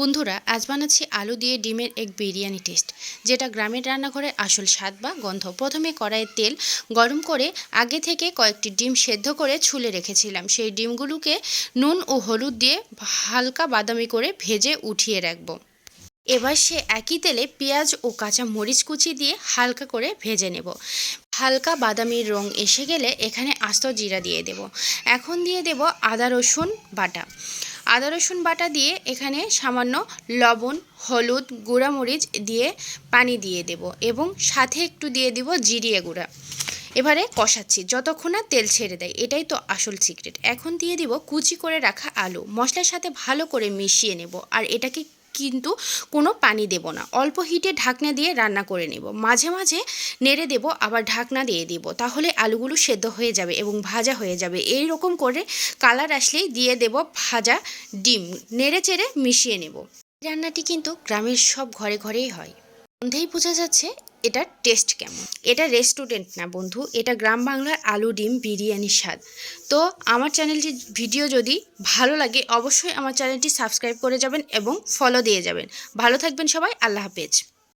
বন্ধুরা, আজ বানাচ্ছি আলু দিয়ে ডিমের এক বিরিয়ানি টেস্ট, যেটা গ্রামের রান্নাঘরে আসল স্বাদ বা গন্ধ। প্রথমে কড়াইয়ের তেল গরম করে আগে থেকে কয়েকটি ডিম সেদ্ধ করে ছুলে রেখেছিলাম। সেই ডিমগুলোকে নুন ও হলুদ দিয়ে হালকা বাদামি করে ভেজে উঠিয়ে রাখব। এবার সে একই তেলে পেঁয়াজ ও কাঁচা মরিচ কুচি দিয়ে হালকা করে ভেজে নেব। হালকা বাদামি রং এসে গেলে এখানে আস্ত জিরা দিয়ে দেব। এখন দিয়ে দেব আদা রসুন বাটা। আদা, রসুন বাটা দিয়ে এখানে সামান্য লবণ, হলুদ, গুঁড়ামরিচ দিয়ে পানি দিয়ে দেব এবং সাথে একটু দিয়ে দিব জিরিয়ে গুঁড়া। এবারে কষাচ্ছি, যতক্ষণ না তেল ছেড়ে দেয়, এটাই তো আসল সিক্রেট এখন দিয়ে দিব কুচি করে রাখা আলু। মশলার সাথে ভালো করে মিশিয়ে নেব, আর এটাকে কিন্তু কোনো পানি দেব না। অল্প হিটে ঢাকনা দিয়ে রান্না করে নেব। মাঝে মাঝে নেড়ে দেব, আবার ঢাকনা দিয়ে দিব। তাহলে আলুগুলো সেদ্ধ হয়ে যাবে এবং ভাজা হয়ে যাবে। এই রকম করে কালার আসলেই দিয়ে দেব ভাজা ডিম। নেড়ে চেড়ে মিশিয়ে নেব। রান্নাটি কিন্তু গ্রামের সব ঘরে ঘরেই হয়। সন্ধেই বোঝা যাচ্ছে এটার টেস্ট কেমন? এটা রেস্টুরেন্ট না বন্ধু, এটা গ্রাম বাংলার আলু, ডিম বিরিয়ানির স্বাদ। তো আমার চ্যানেলটি ভিডিও যদি ভালো লাগে, অবশ্যই আমার চ্যানেলটি সাবস্ক্রাইব করে যাবেন এবং ফলো দিয়ে যাবেন। ভালো থাকবেন সবাই, আল্লাহ হাফেজ।